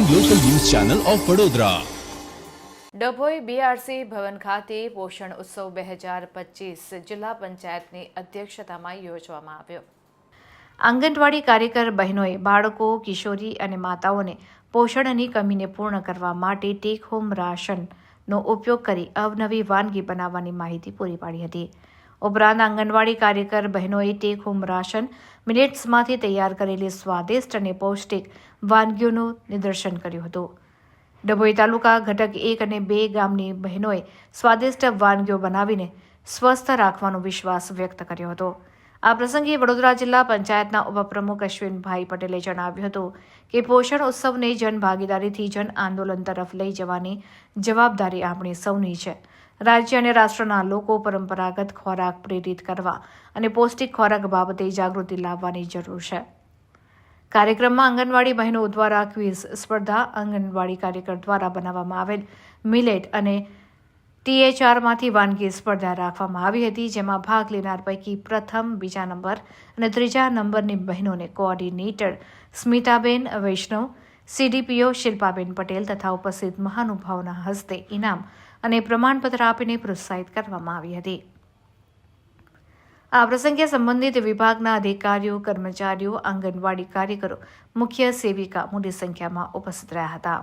Channel of Vadodara Dabhoi BRC ભવન ખાતે પોષણ ઉત્સવ બે હજાર પચીસ જિલ્લા પંચાયતની અધ્યક્ષતામાં યોજવામાં આવ્યો. આંગણવાડી કાર્યકર બહેનોએ બાળકો, કિશોરી અને માતાઓને પોષણની કમીને પૂર્ણ કરવા માટે ટેક હોમ રાશનનો ઉપયોગ કરી અવનવી વાનગી બનાવવાની માહિતી પૂરી પાડી હતી. ઉપરાંત આંગણવાડી કાર્યકર બહેનોએ ટેક હોમ રાશન, મિલેટ્સમાંથી તૈયાર કરેલી સ્વાદિષ્ટ અને પૌષ્ટિક વાનગીઓનું નિદર્શન કર્યું હતું. ડભોઈ તાલુકા ઘટક એક અને બે ગામની બહેનોએ સ્વાદિષ્ટ વાનગીઓ બનાવીને સ્વસ્થ રાખવાનો વિશ્વાસ વ્યક્ત કર્યો હતો. આ પ્રસંગે વડોદરા જિલ્લા પંચાયતના ઉપપ્રમુખ અશ્વિનભાઈ પટેલે જણાવ્યું હતું કે પોષણ ઉત્સવને જનભાગીદારીથી જન આંદોલન તરફ લઈ જવાની જવાબદારી આપણી સૌની છે. રાજ્ય અને રાષ્ટ્રના લોકો પરંપરાગત ખોરાક પ્રેરિત કરવા અને પૌષ્ટિક ખોરાક બાબતે જાગૃતિ લાવવાની જરૂર છે. કાર્યક્રમમાં આંગણવાડી બહેનો દ્વારા ક્વિઝ સ્પર્ધા આંગણવાડી કાર્યકર દ્વારા બનાવવામાં આવેલ મિલેટ અને ટીએચઆરમાંથી વાનગી સ્પર્ધા રાખવામાં આવી હતી, જેમાં ભાગ લેનાર પૈકી પ્રથમ, બીજા નંબર અને ત્રીજા નંબરની બહેનોને કોઓર્ડિનેટર સ્મિતાબેન, વૈષ્ણવ, સીડીપીઓ શિલ્પાબેન પટેલ તથા ઉપસ્થિત મહાનુભાવોના હસ્તે ઇનામ અને પ્રમાણપત્ર આપીને પ્રોત્સાહિત કરવામાં આવી હતી. આ પ્રસંગે સંબંધિત વિભાગના અધિકારીઓ, કર્મચારીઓ, આંગણવાડી કાર્યકરો, મુખ્ય સેવિકા મોટી સંખ્યામાં ઉપસ્થિત રહ્યા હતા.